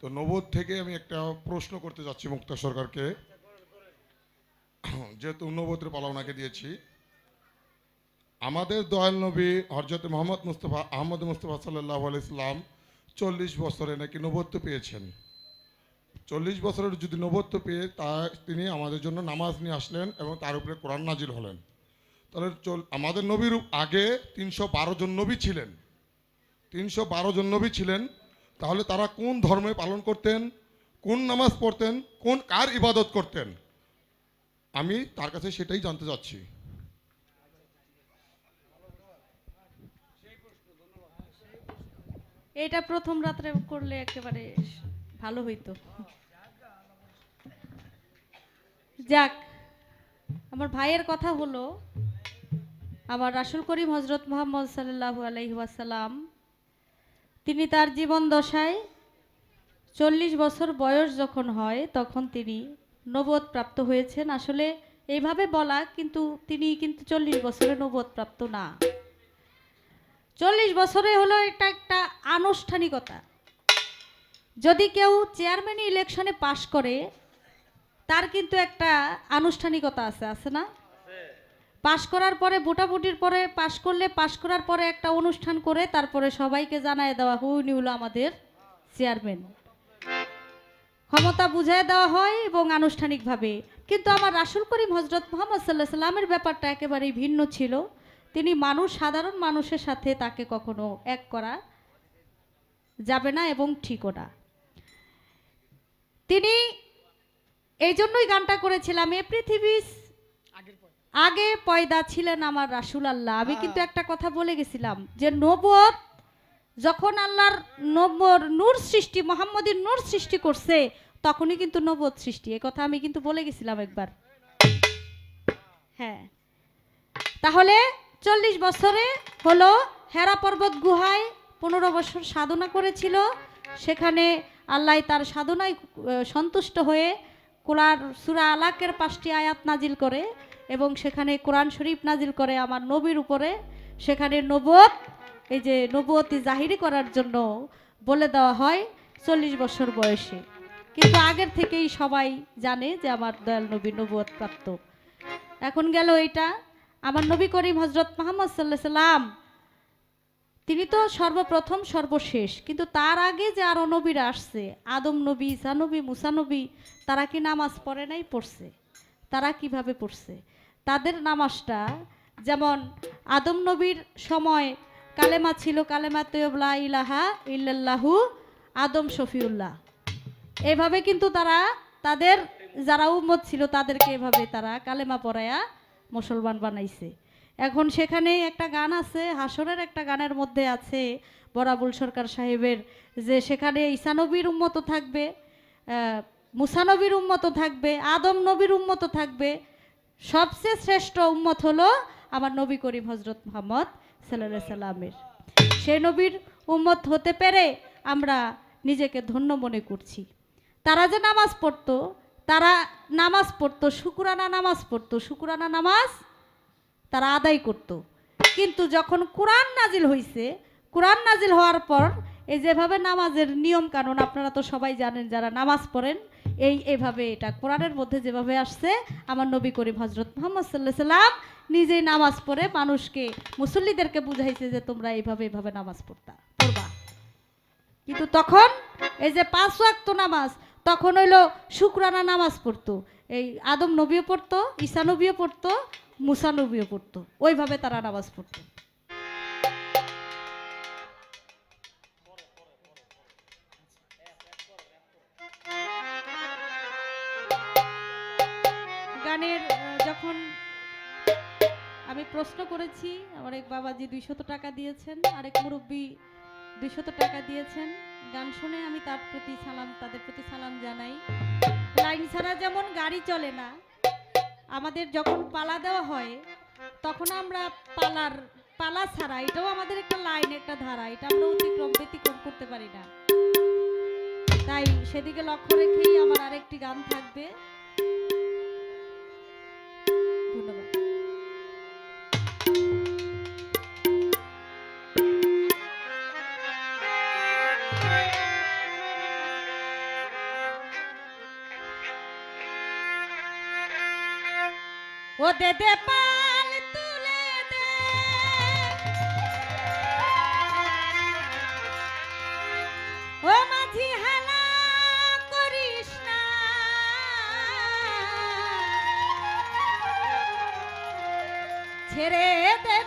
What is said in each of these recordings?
তো নবোধ থেকে আমি একটা প্রশ্ন করতে যাচ্ছি মুক্তা সরকারকে। যেহেতু নবোধের পালা ওনাকে দিয়েছি। আমাদের দয়াল নবী হরজত মোহাম্মদ মুস্তফা, আহমদ মুস্তফা সাল্লাহ ইসলাম চল্লিশ বছরে নাকি নবত্ব পেয়েছেন। চল্লিশ বছরের যদি নবত্ব পেয়ে তা তিনি আমাদের জন্য নামাজ নিয়ে আসলেন এবং তার উপরে কোরআন নাজিল হলেন। তাহলে আমাদের নবীর আগে তিনশো বারো জন নবী ছিলেন। তিনশো বারো জন নবী ছিলেন। তাহলে তারা কোন ধর্মে পালন করতেন, কোন নামাজ পড়তেন, কোন কার ইবাদত করতেন? আমি তার কাছে সেটাই জানতে চাচ্ছি। এটা প্রথম রাত্রে করলে একেবারে ভালো হইতো। যাক, আমার ভাইয়ের কথা হলো, আমার রাসুল করিম হজরত মোহাম্মদ সাল্লাহ আলহি ওয়াসাল্লাম তিনি তার জীবন দশায় চল্লিশ বছর বয়স যখন হয়, তখন তিনি নবদ প্রাপ্ত হয়েছেন। আসলে এইভাবে বলা, কিন্তু তিনি কিন্তু চল্লিশ বছরে নবদ প্রাপ্ত না। চল্লিশ বছরে হলো এটা একটা আনুষ্ঠানিকতা। যদি কেউ চেয়ারম্যান ইলেকশনে পাশ করে, তার কিন্তু একটা আনুষ্ঠানিকতা আছে আছে না? পাশ করার পরে, ভোটাভুটির পরে পাশ করলে পাশ করার পরে একটা অনুষ্ঠান করে তারপরে সবাইকে জানায় দেওয়া হুইনি হলো আমাদের চেয়ারম্যান। ক্ষমতা বুঝায় দেওয়া হয় এবং আনুষ্ঠানিকভাবে। কিন্তু আমার রাসুল করিম হজরত মোহাম্মদ সাল্লাহ সাল্লামের ব্যাপারটা একেবারেই ভিন্ন ছিল। তিনি মানুষ, সাধারণ মানুষের সাথে তাকে কখনো এক করা যাবে না এবং ঠিকও না। তিনি এই জন্যই গানটা করেছিলাম, এ পৃথিবী আগে পয়দা ছিলেন আমার রাসুল আল্লাহ। আমি কিন্তু একটা কথা বলে গেছিলাম যে নবত যখন আল্লাহর নবর নূর সৃষ্টি মোহাম্মদীর নূর সৃষ্টি করছে তখনই কিন্তু নবত সৃষ্টি। এ কথা আমি কিন্তু বলে গেছিলাম একবার। হ্যাঁ। তাহলে চল্লিশ বছরে হলো হেরা পর্বত গুহায় পনেরো বছর সাধনা করেছিল। সেখানে আল্লাহ তার সাধনায় সন্তুষ্ট হয়ে কোরআন সুরা আলাকের পাঁচটি আয়াত নাজিল করে। এবং সেখানে কোরআন শরীফ নাজিল করে আমার নবীর উপরে, সেখানে নবত এই যে নবতী জাহিরি করার জন্য বলে দেওয়া হয় চল্লিশ বছর বয়সে। কিন্তু আগের থেকেই সবাই জানে যে আমার দয়াল নবী নবত প্রাপ্ত এখন গেল এটা আমার নবী করিম হজরত মোহাম্মদ সাল্লাহ সাল্লাম, তিনি তো সর্বপ্রথম, সর্বশেষ, কিন্তু তার আগে যে আরও নবীরা আসছে, আদম নবী, ঈসা নবী, মুসা তারা কি নামাজ পড়ে নাই, পড়ছে? তারা কীভাবে পড়ছে? তাদের নামাজটা, যেমন আদম নবীর সময় কালেমা ছিল কালেমা তৈবলা ইলাহা ইল্লাল্লাহু আদম শফিউল্লাহ। এভাবে কিন্তু তারা তাদের, যারা উম্মত ছিল তাদেরকে এভাবে তারা কালেমা পড়ায়া মুসলমান বানাইছে। এখন সেখানে একটা গান আছে, হাসরের একটা গানের মধ্যে আছে বরাবুল সরকার সাহেবের যে সেখানে ঈসানবীর উম্মত থাকবে মুসানবীর উম্মত থাকবে, আদম নবীর উম্মত থাকবে সবচেয়ে শ্রেষ্ঠ উম্মত হলো আমার নবী করিম হজরত মোহাম্মদ সাল্লাহ সাল্লামের। সেই নবীর উম্মত হতে পেরে আমরা নিজেকে ধন্য মনে করছি। তারা যে নামাজ পড়তো, তারা নামাজ পড়তো, শুকুরানা নামাজ পড়তো, শুকুরানা নামাজ তারা আদায় করত। কিন্তু যখন কোরআন নাজিল হয়েছে কোরআন নাজিল হওয়ার পর এই যেভাবে নামাজের নিয়ম কানুন আপনারা তো সবাই জানেন, যারা নামাজ পড়েন এই এভাবে এটা কোরআনের মধ্যে যেভাবে আসছে, আমার নবী করিম হজরত মোহাম্মদ সাল্লাহ সাল্লাম নিজেই নামাজ পড়ে মানুষকে, মুসল্লিদেরকে বুঝাইছে যে তোমরা এইভাবে এইভাবে নামাজ পড়তা, পড়বা। কিন্তু তখন এই যে পাঁচ ওয়াক্ত নামাজ, তখন হইল শুক্রানা নামাজ পড়তো। এই আদম নবীও পড়তো, ঈসা নবীও পড়তো, মুসা নবীও পড়তো। ওইভাবে তারা নামাজ পড়তো। প্রশ্ন করেছি, আমার এক বাবাজি দুইশত টাকা দিয়েছেন, আরেক মুরব্বী দুইশত টাকা দিয়েছেন। গান শুনে আমি তার প্রতি সালাম, তাদের প্রতি সালাম জানাই। লাইন ছাড়া যেমন গাড়ি চলে না, আমাদের যখন পালা দেওয়া হয়, তখন আমরা পালার, পালা ছাড়া, এটাও আমাদের একটা লাইন, একটা ধারা, এটা আমরা অতিক্রম ব্যতিক্রম করতে পারি না। তাই সেদিকে লক্ষ্য রেখেই আমার আরেকটি গান থাকবে। দে দে পাল তুলে দে। ও মাঝি হানা করিস না। ছেড়ে দে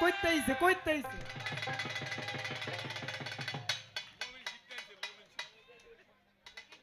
কইতে আইছে কইতে আইছে